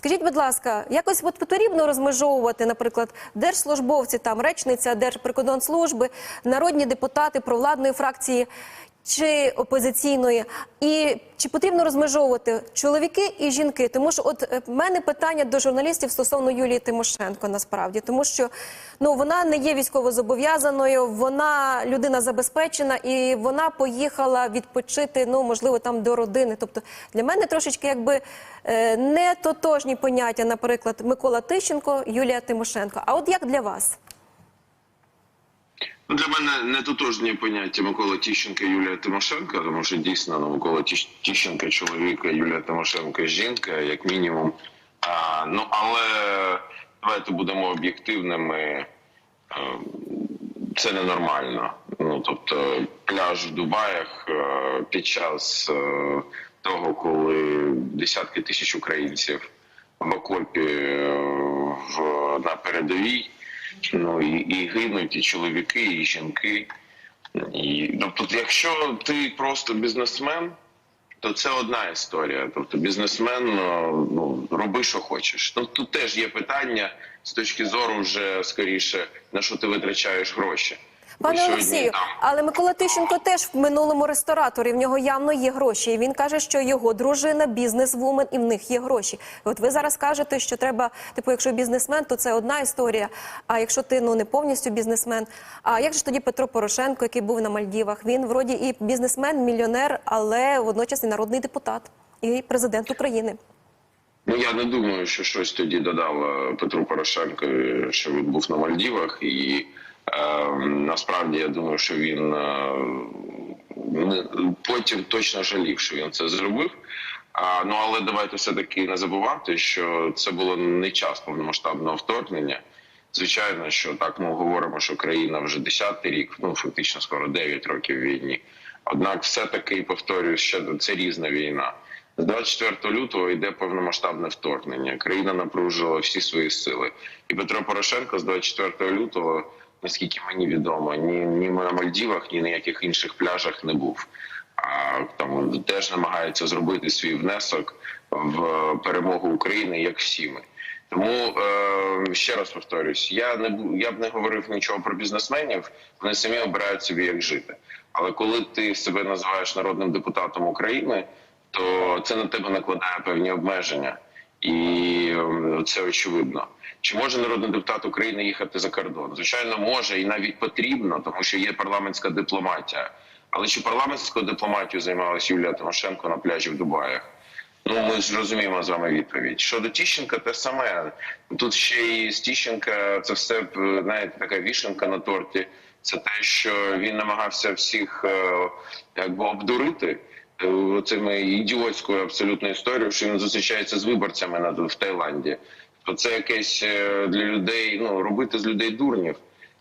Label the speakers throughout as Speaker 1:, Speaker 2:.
Speaker 1: Скажіть, будь ласка, якось от потрібно розмежовувати, наприклад, держслужбовці, там речниця Держприкордонслужби, народні депутати провладної фракції чи опозиційної, і чи потрібно розмежовувати чоловіки і жінки? Тому що, от е, в мене питання до журналістів стосовно Юлії Тимошенко, насправді, тому що ну вона не є військовозобов'язаною, вона людина забезпечена, і вона поїхала відпочити, ну можливо, там до родини. Тобто для мене трошечки якби е, не тотожні поняття, наприклад, Микола Тищенко, Юлія Тимошенко. А от як для вас?
Speaker 2: Ну, Для мене не тотожні поняття Микола Тищенка і Юлія Тимошенко, тому що дійсно ну, Микола Тищ- Тищенко чоловік, Юлія Тимошенко жінка, як мінімум. А, ну але давайте будемо об'єктивними. Це ненормально. Ну тобто, пляж в Дубаях під час того, коли десятки тисяч українців в окопі в на передовій. Ну і, і гинуть і чоловіки, і жінки. І, тобто, якщо ти просто бізнесмен, то це одна історія. Тобто, бізнесмен ну, ну, роби, що хочеш. Ну тут теж є питання з точки зору, вже скоріше на що ти витрачаєш гроші.
Speaker 1: Пане Олексію, але Микола Тищенко теж в минулому ресторатор, і в нього явно є гроші. І він каже, що його дружина бізнес-вумен, і в них є гроші. От ви зараз кажете, що треба, типу, якщо бізнесмен, то це одна історія. А якщо ти ну не повністю бізнесмен, а як же тоді Петро Порошенко, який був на Мальдівах? Він вроді і бізнесмен, мільйонер, але водночас і народний депутат і президент України.
Speaker 2: Ну я не думаю, що щось тоді додало Петру Порошенко, що він був на Мальдівах, і е, насправді я думаю, що він е, потім точно жалів, що він це зробив. А, ну але давайте все таки не забувати, що це було не час повномасштабного вторгнення. Звичайно, що так ми говоримо, що країна вже 10-й рік, ну фактично скоро 9 років війні. Однак, все таки повторюю, що це різна війна. З 24 лютого йде повномасштабне вторгнення. Країна напружила всі свої сили. І Петро Порошенко з 24 лютого, наскільки мені відомо, ні, ні на Мальдівах, ні на яких інших пляжах не був. А там теж намагається зробити свій внесок в перемогу України, як всі ми. Тому е, ще раз повторюсь, я не я б не говорив нічого про бізнесменів. Вони самі обирають собі, як жити. Але коли ти себе називаєш народним депутатом України, то це на тебе накладає певні обмеження, і е, це очевидно. Чи може народний депутат України їхати за кордон? Звичайно, може і навіть потрібно, тому що є парламентська дипломатія. Але чи парламентською дипломатією займалась Юлія Тимошенко на пляжі в Дубаях? Ну, ми ж розуміємо з вами відповідь. Щодо Тіщенка, те саме. Тут ще і з Тіщенка це все е, знаєте, така вішенка на торті. Це те, що він намагався всіх е, якби обдурити е, цими ідіотською абсолютно історією, що він зустрічається з виборцями в Таїланді. То це якесь е, для людей, ну робити з людей дурнів.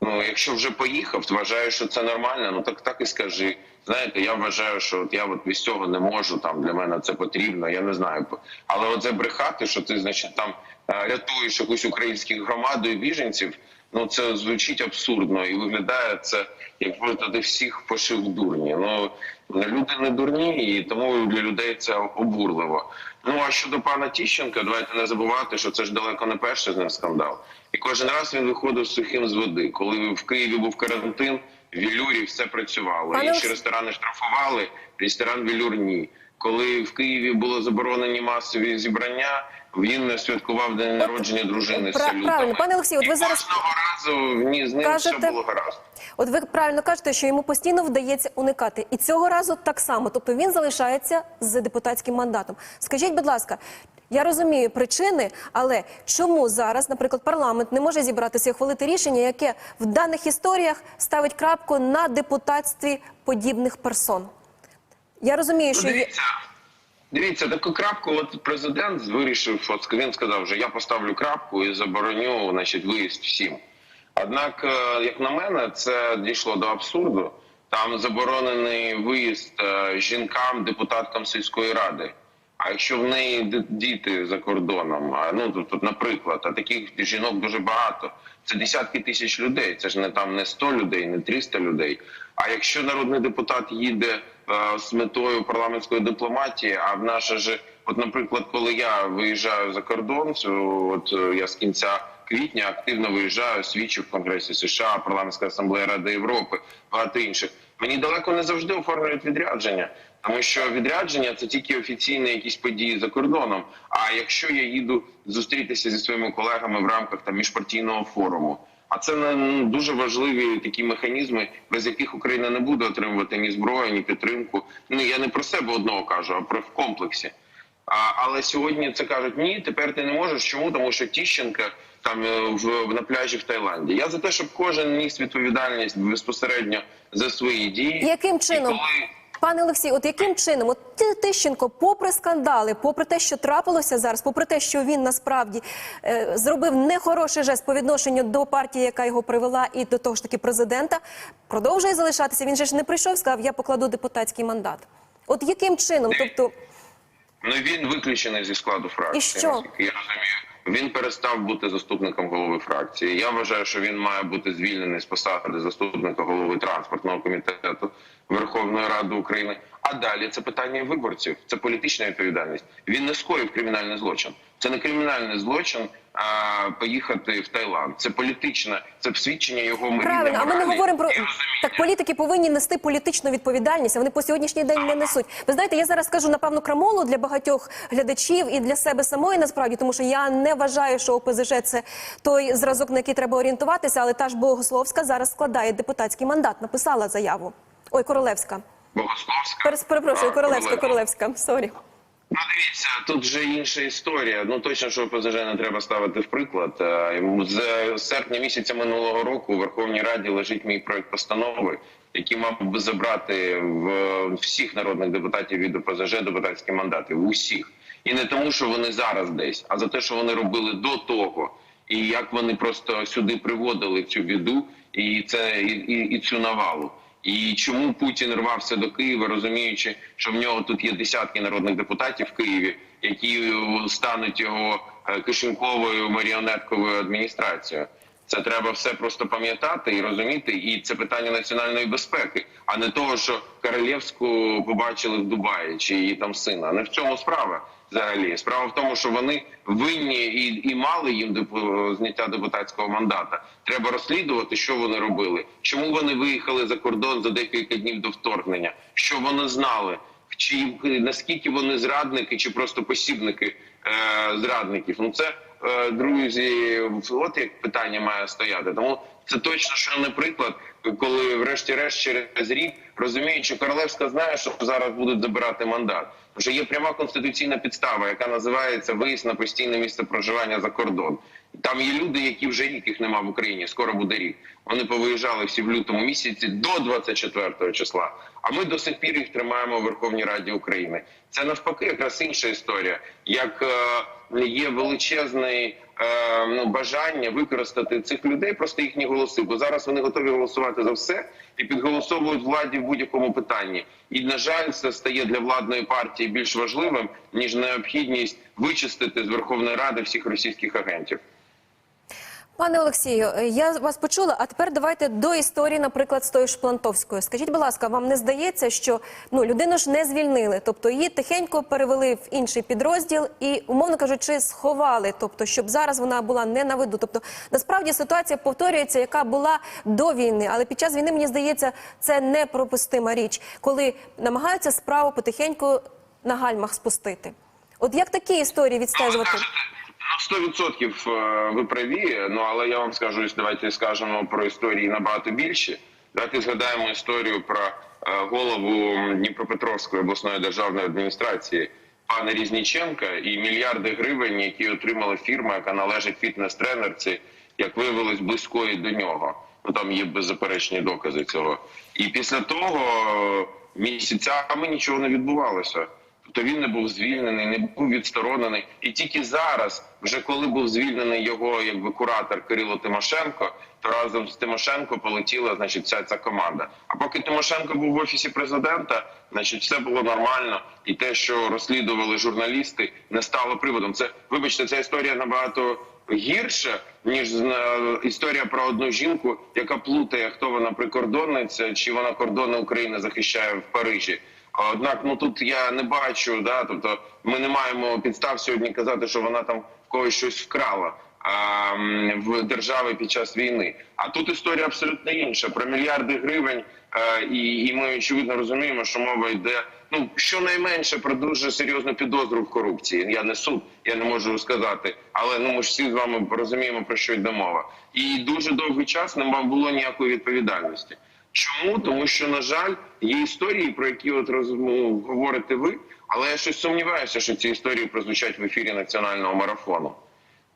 Speaker 2: Ну, якщо вже поїхав, то вважаю, що це нормально. Ну так так і скажи. Знаєте, я вважаю, що от я от без цього не можу. Там для мене це потрібно. Я не знаю. Але от це брехати, що ти, значить, там е, рятуєш якусь українську громаду і біженців. Ну це звучить абсурдно і виглядає це, як будто ти всіх пошив дурні. Ну люди не дурні, і тому для людей це обурливо. Ну а щодо пана Тіщенка, давайте не забувати, що це ж далеко не перший з ним скандал. І кожен раз він виходив сухим з води. Коли в Києві був карантин, в Вілюрі все працювало. Інші ресторани штрафували, ресторан Вілюр ні. Коли в Києві було заборонені масові зібрання, він святкував день народження дружини
Speaker 1: Пра-
Speaker 2: салютами.
Speaker 1: правильно. Пане Олексію, от ви зараз-
Speaker 2: разу ні, з ним
Speaker 1: Кажете-
Speaker 2: все було гаразд.
Speaker 1: От ви правильно кажете, що йому постійно вдається уникати, і цього разу так само. Тобто він залишається з депутатським мандатом. Скажіть, будь ласка. Я розумію причини, але чому зараз, наприклад, парламент не може зібратися і ухвалити рішення, яке в даних історіях ставить крапку на депутатстві подібних персон? Я розумію,
Speaker 2: Ну,
Speaker 1: що
Speaker 2: дивіться, дивіться, таку крапку. От президент вирішив, от він сказав, що я поставлю крапку і забороню, значить, виїзд всім. Однак, е, як на мене, це дійшло до абсурду. Там заборонений виїзд е, жінкам, депутаткам сільської ради. А якщо в неї діти за кордоном, ну тут, наприклад, а таких жінок дуже багато. Це десятки тисяч людей. Це ж не там не 100 людей, не 300 людей. А якщо народний депутат їде е, з метою парламентської дипломатії, а в наша ж, от, наприклад, коли я виїжджаю за кордон, от я з кінця квітня активно виїжджаю, свідчу в Конгресі США, парламентська асамблея Ради Європи, багато інших. Мені далеко не завжди оформлюють відрядження, тому що відрядження це тільки офіційні якісь події за кордоном. А якщо я їду зустрітися зі своїми колегами в рамках там міжпартійного форуму, а це ну, дуже важливі такі механізми, без яких Україна не буде отримувати ні зброю, ні підтримку. Ну я не про себе одного кажу, а про в комплексі. А, але сьогодні це кажуть: ні, тепер ти не можеш. Чому? Тому що Тіщенка там е, в на пляжі в Таїланді. Я за те, щоб кожен ніс відповідальність безпосередньо за свої дії.
Speaker 1: Яким
Speaker 2: І коли
Speaker 1: Пане Олексій, от яким чином, от Тищенко, попри скандали, попри те, що трапилося зараз, попри те, що він насправді е, зробив нехороший жест по відношенню до партії, яка його привела, і до того ж таки президента, продовжує залишатися. Він же ж не прийшов, сказав, я покладу депутатський мандат. От яким чином? Тобто,
Speaker 2: Ну він виключений зі складу фракції.
Speaker 1: І що?
Speaker 2: Я розумію. Він перестав бути заступником голови фракції. Я вважаю, що він має бути звільнений з посади заступника голови транспортного комітету Верховної Ради України. А далі це питання виборців, це політична відповідальність. Він не скоїв кримінальний злочин. Це не кримінальний злочин. А поїхати в Таїланд. Це політичне, це свідчення його
Speaker 1: правильно, а ми не говоримо про так. Політики повинні нести політичну відповідальність. а Вони по сьогоднішній день не несуть. Ви знаєте, я зараз скажу напевно крамолу для багатьох глядачів і для себе самої насправді, тому що я не вважаю, що ОПЗЖ це той зразок, на який треба орієнтуватися, але та ж Богословська зараз складає депутатський мандат. Написала заяву. Ой, Королевська.
Speaker 2: Богословська.
Speaker 1: Перепрошую, Королевська, Королевська. Сорі.
Speaker 2: Ну, дивіться, тут вже інша історія. Ну точно, що ОПЗЖ не треба ставити в приклад. Е, З серпня місяця минулого року у Верховній Раді лежить мій проект постанови, який мав би забрати в всіх народних депутатів від ОПЗЖ депутатські мандати. В усіх. І не тому, що вони зараз десь, а за те, що вони робили до того, і як вони просто сюди приводили цю біду, і це і, і, і цю навалу. І чому Путін рвався до Києва, розуміючи, що в нього тут є десятки народних депутатів в Києві, які стануть його е, кишеньковою маріонетковою адміністрацією. Це треба все просто пам'ятати і розуміти. І це питання національної безпеки, а не того, що Королевську побачили в Дубаї чи її там сина. Не в цьому справа взагалі. Справа в тому, що вони винні і, і мали їм депу- зняття депутатського мандата. Треба розслідувати, що вони робили, чому вони виїхали за кордон за декілька днів до вторгнення, що вони знали, чи наскільки вони зрадники, чи просто посібники е, зрадників. Ну це е, друзі, от як питання має стояти. Тому це точно, що не приклад, коли, врешті-решт, через рік розуміючи, Королевська знає, що зараз будуть забирати мандат. Що є пряма конституційна підстава, яка називається виїзд на постійне місце проживання за кордон. Там є люди, які вже рік їх нема в Україні. Скоро буде рік. Вони повиїжджали всі в лютому місяці до 24 числа. А ми до сих пір їх тримаємо в Верховній Раді України. Це навпаки якраз інша історія. Як е, є величезний е, ну, бажання використати цих людей, просто їхні голоси. Бо зараз вони готові голосувати за все і підголосовують владі в будь-якому питанні. І на жаль, це стає для владної партії більш важливим ніж необхідність вичистити з Верховної Ради всіх російських агентів.
Speaker 1: Пане Олексію, е, я вас почула. А тепер давайте до історії, наприклад, з тою ж Плантовською. Скажіть, будь ласка, вам не здається, що ну людину ж не звільнили, тобто її тихенько перевели в інший підрозділ і, умовно кажучи, сховали, тобто, щоб зараз вона була не на виду. Тобто, насправді ситуація повторюється, яка була до війни, але під час війни мені здається, це непропустима річ, коли намагаються справу потихеньку на гальмах спустити. От як такі історії відстежувати?
Speaker 2: Ну, 100% е, ви праві, ну але я вам скажу, давайте скажемо про історії набагато більше. Давайте згадаємо історію про е, голову Дніпропетровської обласної державної адміністрації пана Різніченка і мільярди гривень, які отримала фірма, яка належить фітнес-тренерці, як виявилось, близької до нього. Ну там є беззаперечні докази цього. І після того е, місяцями нічого не відбувалося. Тобто він не був звільнений, не був відсторонений. І тільки зараз, вже коли був звільнений його якби куратор Кирило Тимошенко, то разом з Тимошенко полетіла значить вся ця команда. А поки Тимошенко був в офісі президента, значить все було нормально, і те, що розслідували журналісти, не стало приводом. Це вибачте, ця історія набагато гірша ніж е, історія про одну жінку, яка плутає, хто вона прикордонниця, чи вона кордони України захищає в Парижі. А Однак, ну тут я не бачу, да, тобто ми не маємо підстав сьогодні казати, що вона там в когось щось вкрала а, в держави під час війни. А тут історія абсолютно інша про мільярди гривень. е, і, і ми очевидно розуміємо, що мова йде ну щонайменше про дуже серйозну підозру в корупції. Я не суд, я не можу сказати, але ну ми ж всі з вами розуміємо про що йде мова. І дуже довгий час не було ніякої відповідальності. Чому? Тому що, на жаль, є історії, про які от роз, ну, говорите ви, але я щось сумніваюся, що ці історії прозвучать в ефірі національного марафону.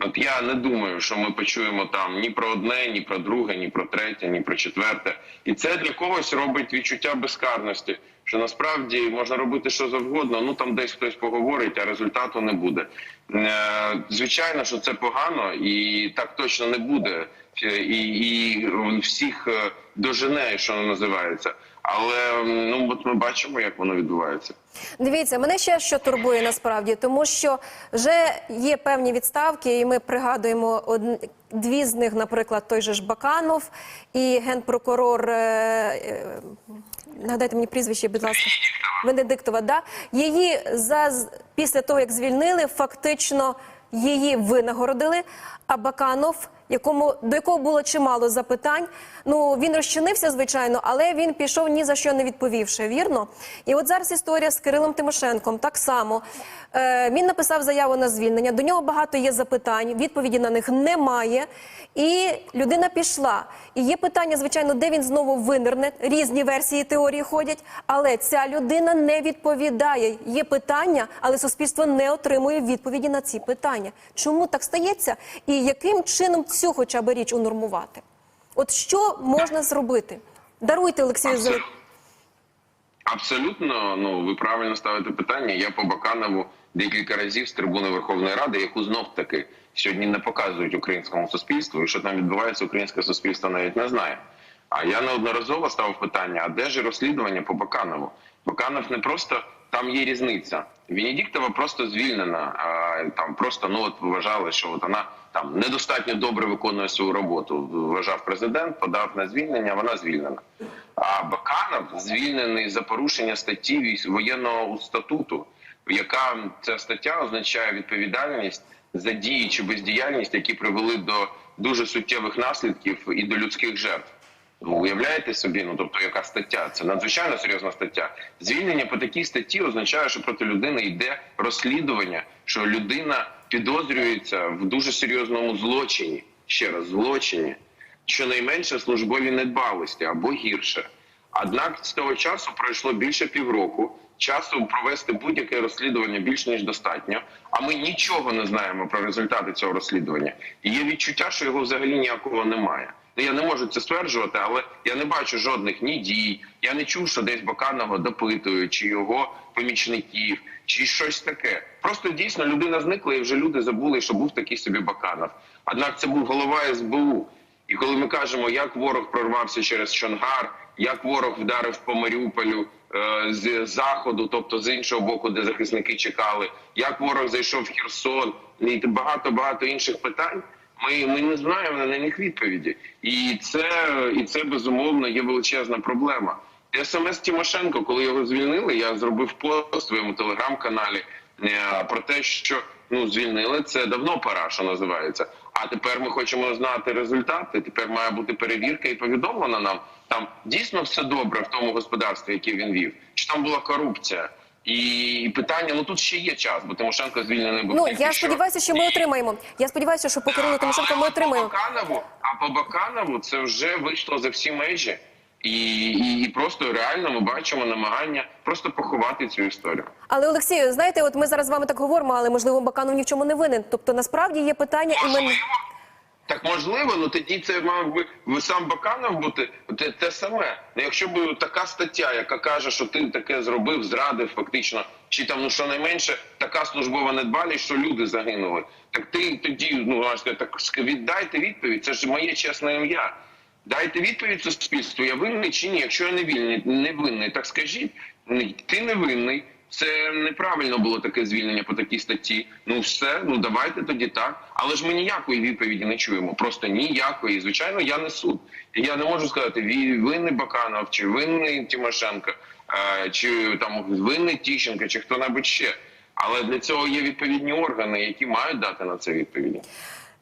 Speaker 2: От я не думаю, що ми почуємо там ні про одне, ні про друге, ні про третє, ні про четверте. І це для когось робить відчуття безкарності, що насправді можна робити що завгодно. Ну там десь хтось поговорить, а результату не буде. Е, Звичайно, що це погано, і так точно не буде. Е, І, і всіх е, дожене, що називається. Але ну от ми бачимо, як воно відбувається.
Speaker 1: Дивіться, мене ще що турбує насправді, тому що вже є певні відставки, і ми пригадуємо од- дві з них, наприклад, той же ж Баканов і генпрокурор. е, е, Нагадайте мені прізвище, будь ласка, Венедиктова. Да? Її за після того, як звільнили, фактично її винагородили. А Баканов, якому до якого було чимало запитань, ну він розчинився, звичайно, але він пішов ні за що не відповівши. Вірно, і от зараз історія з Кирилом Тимошенком так само. Е, він написав заяву на звільнення. До нього багато є запитань, відповіді на них немає. І людина пішла. І є питання, звичайно, де він знову винирне. Різні версії теорії ходять, але ця людина не відповідає. Є питання, але суспільство не отримує відповіді на ці питання. Чому так стається? І яким чином цю хоча б річ унормувати? От що можна зробити? Даруйте Олексію за
Speaker 2: Абсолютно. Абсолютно, ну ви правильно ставите питання. Я по Баканову декілька разів з трибуни Верховної Ради, яку знов таки сьогодні не показують українському суспільству, і що там відбувається, українське суспільство навіть не знає. А я неодноразово ставив питання: а де ж розслідування по Баканову? Баканов не просто там є різниця. Венедіктова просто звільнена. А там просто ну от вважали, що от вона там недостатньо добре виконує свою роботу. Вважав президент, подав на звільнення. Вона звільнена. А Баканов звільнений за порушення статті воєнного статуту, яка ця стаття означає відповідальність за дії чи бездіяльність, які привели до дуже суттєвих наслідків і до людських жертв. Ну, уявляєте собі, ну тобто, яка стаття? Це надзвичайно серйозна стаття. Звільнення по такій статті означає, що проти людини йде розслідування, що людина підозрюється в дуже серйозному злочині. Ще раз злочині, щонайменше службові недбалості або гірше. Однак з того часу пройшло більше півроку. Часу провести будь-яке розслідування більш ніж достатньо. А ми нічого не знаємо про результати цього розслідування. І є відчуття, що його взагалі ніякого немає. Я не можу це стверджувати, але я не бачу жодних ні дій. Я не чув, що десь Баканова допитують, чи його помічників, чи щось таке. Просто дійсно людина зникла, і вже люди забули, що був такий собі Баканов. Однак це був голова СБУ. І коли ми кажемо, як ворог прорвався через Чонгар, як ворог вдарив по Маріуполю е, з заходу, тобто з іншого боку, де захисники чекали, як ворог зайшов в Херсон, і багато багато інших питань. Ми, ми не знаємо на них відповіді, і це і це безумовно є величезна проблема. СМС Тимошенко, коли його звільнили, я зробив пост в своєму телеграм-каналі е, про те, що ну звільнили це давно пора, що називається. А тепер ми хочемо знати результати. Тепер має бути перевірка і повідомлено нам там дійсно все добре в тому господарстві, яке він вів, чи там була корупція. І питання, ну тут ще є час, бо Тимошенко звільнений був.
Speaker 1: ну я
Speaker 2: що.
Speaker 1: сподіваюся, що ми отримаємо. Я сподіваюся, що по Кирилу Тимошенко ми отримаємо.
Speaker 2: Баканову, а по Баканову це вже вийшло за всі межі, і, і, і просто реально ми бачимо намагання просто поховати цю історію.
Speaker 1: Але Олексію, знаєте, от ми зараз з вами так говоримо, але можливо Баканов ні в чому не винен. Тобто насправді є питання і ми.
Speaker 2: Так можливо, ну тоді це мав би ви сам Баканов бути те, те саме. Ну, якщо б така стаття, яка каже, що ти таке зробив, зрадив фактично, чи там ну щонайменше така службова недбалість, що люди загинули. Так ти тоді ну сказати, так віддайте відповідь. Це ж моє чесне ім'я. Дайте відповідь суспільству, я винний чи ні. Якщо я не винний, не винний, так скажіть, ти не винний. Це неправильно було таке звільнення по такій статті. Ну все, ну давайте тоді так. Але ж ми ніякої відповіді не чуємо. Просто ніякої. Звичайно, я не суд. Я не можу сказати, винний Баканов, чи винний Тимошенко, е, чи там винний Тіщенко, чи хто-небудь ще. Але для цього є відповідні органи, які мають дати на це відповіді.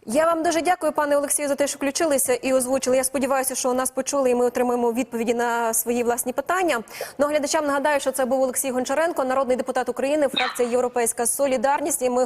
Speaker 1: Я вам дуже дякую, пане Олексію, за те, що включилися і озвучили. Я сподіваюся, що нас почули, і ми отримаємо відповіді на свої власні питання. Ну, глядачам нагадаю, що це був Олексій Гончаренко, народний депутат України, фракція Європейська Солідарність. І ми